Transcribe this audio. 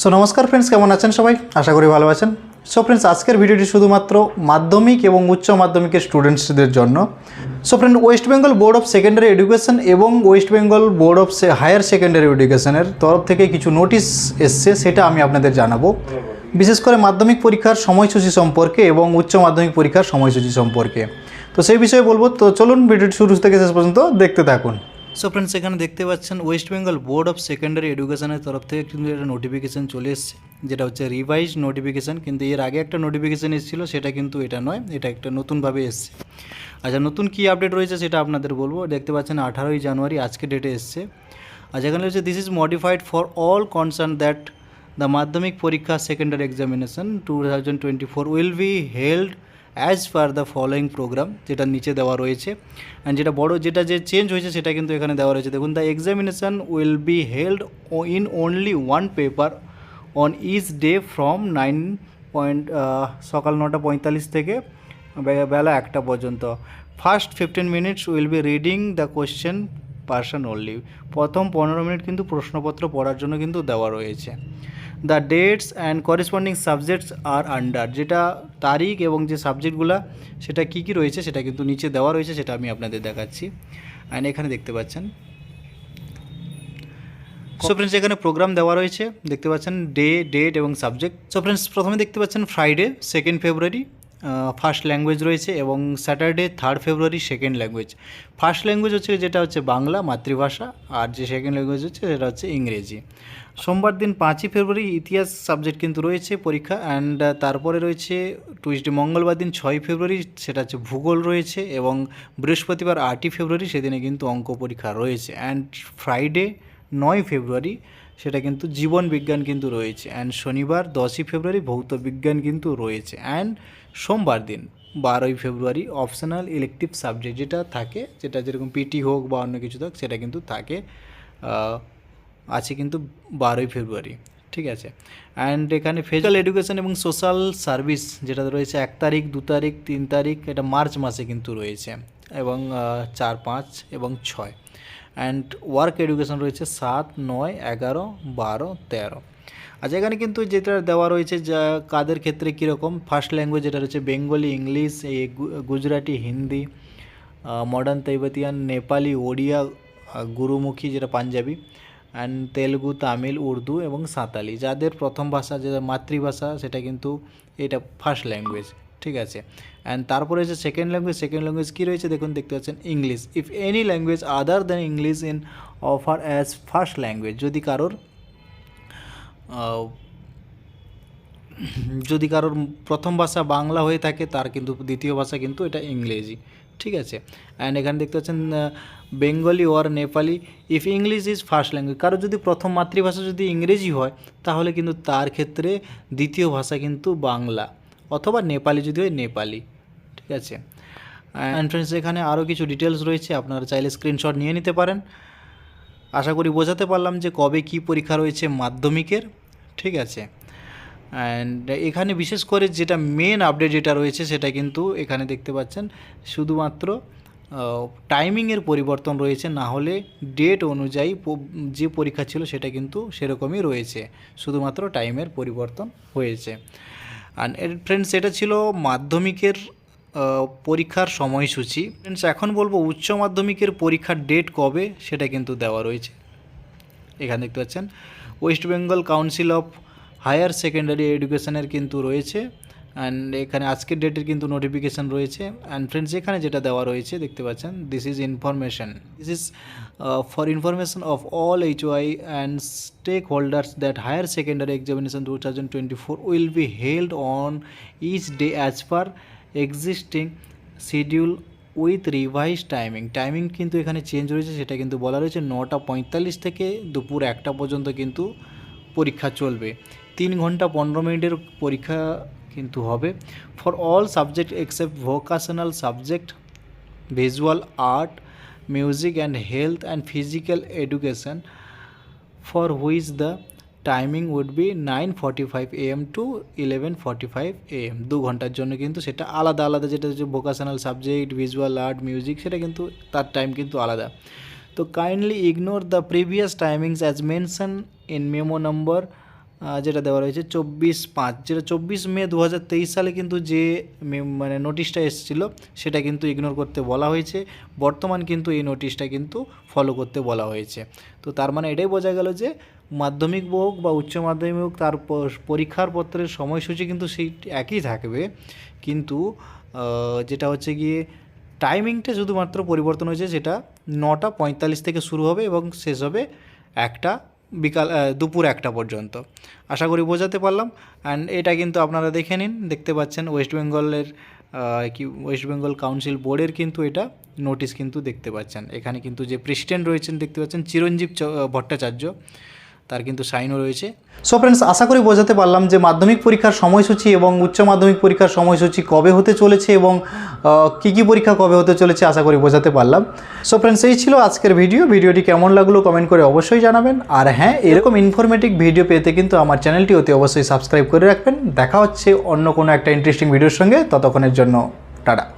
So নমস্কার friends কেমন আছেন সবাই? আশা করি ভালো আছেন। সো ফ্রেন্ডস আজকের ভিডিওটি শুধুমাত্র মাধ্যমিক এবং উচ্চ মাধ্যমিকের স্টুডেন্টসদের জন্য। So friend West Bengal board of secondary education এবং West Bengal board of higher secondary এডুকেশনের তরফ থেকে কিছু নোটিশ এসছে, সেটা আমি আপনাদের জানাব। বিশেষ করে মাধ্যমিক পরীক্ষার সময়সূচি সম্পর্কে এবং উচ্চ মাধ্যমিক পরীক্ষার সময়সূচি সম্পর্কে। তো, সেই বিষয়ে বলব। তো, চলুন ভিডিওটি শুরু থেকে শেষ পর্যন্ত দেখতে থাকুন। সো ফ্রেন্ডস এখানে দেখতে পাচ্ছেন West Bengal board of secondary এডুকেশনের তরফ থেকে কিন্তু একটা নোটিফিকেশান চলে এসছে, যেটা হচ্ছে রিভাইজ নোটিফিকেশান কিন্তু এর আগে একটা নোটিফিকেশান এসেছিল, সেটা কিন্তু এটা নয়, এটা একটা নতুনভাবে এসছে। আচ্ছা নতুন কী আপডেট রয়েছে সেটা আপনাদের বলব। দেখতে পাচ্ছেন আঠারোই জানুয়ারি আজকে ডেটে এসছে। আর যেখানে হচ্ছে this is modified for all concern that the Madhyamik পরীক্ষা secondary examination two thousand twenty four will be held as per the following programme যেটা নিচে দেওয়া রয়েছে অ্যান্ড যেটা বড়, যেটা যে চেঞ্জ হয়েছে, সেটা কিন্তু এখানে দেওয়া রয়েছে। দেখুন the examination will be held in only one paper on each day from nine point সকাল নটা পঁয়তাল্লিশ থেকে বেলা একটা পর্যন্ত। First fifteen minutes will be reading the question person only প্রথম পনেরো মিনিট কিন্তু প্রশ্নপত্র পড়ার জন্য কিন্তু দেওয়া রয়েছে। The dates and corresponding subjects R under যেটা তারিখ এবং যে সাবজেক্টগুলো, সেটা কি কি রয়েছে, সেটা কিন্তু নিচে দেওয়া রয়েছে, সেটা আমি আপনাদের দেখাচ্ছি। অ্যান্ড এখানে দেখতে পাচ্ছেন। সো ফ্রেন্ডস এখানে প্রোগ্রাম দেওয়া রয়েছে। দেখতে পাচ্ছেন ডে ডেট এবং সাবজেক্ট সো ফ্রেন্ডস প্রথমে দেখতে পাচ্ছেন Friday second February first language রয়েছে এবং Saturday third February second language first language হচ্ছে যেটা হচ্ছে বাংলা, মাতৃভাষা, আর যে সেকেন্ড ল্যাঙ্গুয়েজ হচ্ছে সেটা হচ্ছে ইংরেজি। সোমবার দিন পাঁচই ফেব্রুয়ারি ইতিহাস সাবজেক্ট কিন্তু রয়েছে পরীক্ষা অ্যান্ড তারপরে রয়েছে টুইসডে মঙ্গলবার দিন ছয় ফেব্রুয়ারি সেটা হচ্ছে ভূগোল রয়েছে এবং বৃহস্পতিবার আটই ফেব্রুয়ারি সেদিনে কিন্তু অঙ্ক পরীক্ষা রয়েছে। অ্যান্ড ফ্রাইডে নয় ফেব্রুয়ারি সেটা কিন্তু জীবন বিজ্ঞান কিন্তু রয়েছে। অ্যান্ড শনিবার, দশই ফেব্রুয়ারি ভৌত বিজ্ঞান কিন্তু রয়েছে। অ্যান্ড সোমবার দিন, বারোই ফেব্রুয়ারি অপশনাল ইলেকটিভ সাবজেক্ট যেটা থাকে, যেটা যেরকম পিটি হোক বা অন্য কিছু থাক, সেটা কিন্তু থাকে আছে কিন্তু বারোই ফেব্রুয়ারি, ঠিক আছে? অ্যান্ড এখানে ফিজিক্যাল এডুকেশন এবং সোশ্যাল সার্ভিস যেটা রয়েছে, এক তারিখ, দু তারিখ, তিন তারিখ, এটা মার্চ মাসে কিন্তু রয়েছে, এবং চার, পাঁচ এবং ছয়। অ্যান্ড ওয়ার্ক এডুকেশন রয়েছে সাত, নয়, এগারো, বারো, তেরো। আচ্ছা এখানে কিন্তু যেটা দেওয়া রয়েছে যা কাদের ক্ষেত্রে কীরকম? ফার্স্ট ল্যাঙ্গুয়েজ যেটা রয়েছে বেঙ্গলি ইংলিশ এই গুজরাটি হিন্দি মডার্ন তৈবতিয়ান নেপালি ওড়িয়া গুরুমুখী যেটা পাঞ্জাবি অ্যান্ড তেলুগু তামিল উর্দু এবং সাঁতালি যাদের প্রথম ভাষা যেটা মাতৃভাষা, সেটা কিন্তু এটা ফার্স্ট ল্যাঙ্গুয়েজ ঠিক আছে? অ্যান্ড তারপরে হচ্ছে সেকেন্ড ল্যাঙ্গুয়েজ সেকেন্ড ল্যাঙ্গুয়েজ কী রয়েছে? দেখুন, দেখতে পাচ্ছেন English if any language other than English in offer as first language যদি কারোর যদি কারোর প্রথম ভাষা বাংলা হয়ে থাকে, তার কিন্তু দ্বিতীয় ভাষা কিন্তু এটা ইংরেজি। ঠিক আছে? অ্যান্ড এখানে দেখতে পাচ্ছেন Bengali or Nepali if English is first language কারোর যদি প্রথম মাতৃভাষা যদি ইংরেজি হয়, তাহলে কিন্তু তার ক্ষেত্রে দ্বিতীয় ভাষা কিন্তু বাংলা, অথবা নেপালি যদি হয় নেপালি। ঠিক আছে? অ্যান্ড ফ্রেন্ডস এখানে আরও কিছু ডিটেলস রয়েছে, আপনারা চাইলে স্ক্রিনশট নিয়ে নিতে পারেন। আশা করি বোঝাতে পারলাম যে কবে কি পরীক্ষা রয়েছে মাধ্যমিকের, ঠিক আছে? অ্যান্ড এখানে বিশেষ করে যেটা মেন আপডেট যেটা রয়েছে সেটা কিন্তু এখানে দেখতে পাচ্ছেন, শুধুমাত্র টাইমিংয়ের পরিবর্তন রয়েছে, না হলে ডেট অনুযায়ী যে পরীক্ষা ছিল সেটা কিন্তু সেরকমই রয়েছে, শুধুমাত্র টাইমের পরিবর্তন হয়েছে। আর ফ্রেন্ডস এটা ছিল মাধ্যমিকের পরীক্ষার সময়সূচি। ফ্রেন্ডস এখন বলব উচ্চ মাধ্যমিকের পরীক্ষার ডেট কবে সেটা কিন্তু দেওয়া রয়েছে। এখানে দেখতে পাচ্ছেন West Bengal council of higher secondary এডুকেশনের কিন্তু রয়েছে। অ্যান্ড এখানে আজকের ডেটের কিন্তু নোটিফিকেশান রয়েছে। অ্যান্ড ফ্রেন্ডস এখানে যেটা দেওয়া রয়েছে, দেখতে পাচ্ছেন this is information this is for information of all H Y and stakeholders that higher secondary examination two thousand twenty four will be held on each day as per existing schedule with revise timing timing কিন্তু এখানে change রয়েছে, সেটা কিন্তু বলা রয়েছে নটা পঁয়তাল্লিশ থেকে দুপুর একটা পর্যন্ত কিন্তু পরীক্ষা চলবে। তিন ঘণ্টা পনেরো মিনিটের পরীক্ষা কিন্তু হবে। For all subject except vocational subject visual art music and health and physical education for which the timing would be nine forty five am to eleven forty five am দু ঘণ্টার জন্য কিন্তু সেটা আলাদা আলাদা, যেটা হচ্ছে vocational subject visual art music সেটা কিন্তু তার টাইম কিন্তু আলাদা। তো kindly ignore the previous timings as mention in memo number যেটা দেওয়া রয়েছে চব্বিশ পাঁচ। যেটা চব্বিশ মে দু হাজার তেইশ সালে কিন্তু যে মানে নোটিশটা এসেছিল, সেটা কিন্তু ইগনোর করতে বলা হয়েছে। বর্তমান কিন্তু এই নোটিশটা কিন্তু ফলো করতে বলা হয়েছে। তো তার মানে এটাই বোঝা গেল যে মাধ্যমিক হোক বা উচ্চ মাধ্যমিক হোক, তার পরীক্ষার পত্রের সময়সূচি কিন্তু সেই একই থাকবে। কিন্তু যেটা হচ্ছে গিয়ে টাইমিংটা শুধুমাত্র পরিবর্তন হয়েছে, যেটা নটা পঁয়তাল্লিশ থেকে শুরু হবে এবং শেষ হবে একটা বিকাল দুপুর একটা পর্যন্ত। আশা করি বোঝাতে পারলাম। অ্যান্ড এটা কিন্তু আপনারা দেখে নিন। দেখতে পাচ্ছেন ওয়েস্ট বেঙ্গলের কি ওয়েস্ট বেঙ্গল কাউন্সিল বোর্ডের কিন্তু এটা নোটিশ কিন্তু দেখতে পাচ্ছেন। এখানে কিন্তু যে প্রেসিডেন্ট রয়েছেন, দেখতে পাচ্ছেন চিরঞ্জীব ভট্টাচার্য। তার কিন্তু সাইনও রয়েছে। সো ফ্রেন্ডস আশা করি বোঝাতে পারলাম যে মাধ্যমিক পরীক্ষার সময়সূচি এবং উচ্চ মাধ্যমিক পরীক্ষার সময়সূচি কবে হতে চলেছে এবং কী কী পরীক্ষা কবে হতে চলেছে আশা করি বোঝাতে পারলাম। সো ফ্রেন্ডস এই ছিল আজকের ভিডিও। ভিডিওটি কেমন লাগল কমেন্ট করে অবশ্যই জানাবেন। আর হ্যাঁ এরকম ইনফরমেটিভ ভিডিও পেতে কিন্তু আমার চ্যানেলটি অতি অবশ্যই সাবস্ক্রাইব করে রাখবেন। দেখা হচ্ছে অন্য কোনো একটা ইন্টারেস্টিং ভিডিওর সঙ্গে। ততক্ষণের জন্য, টাটা।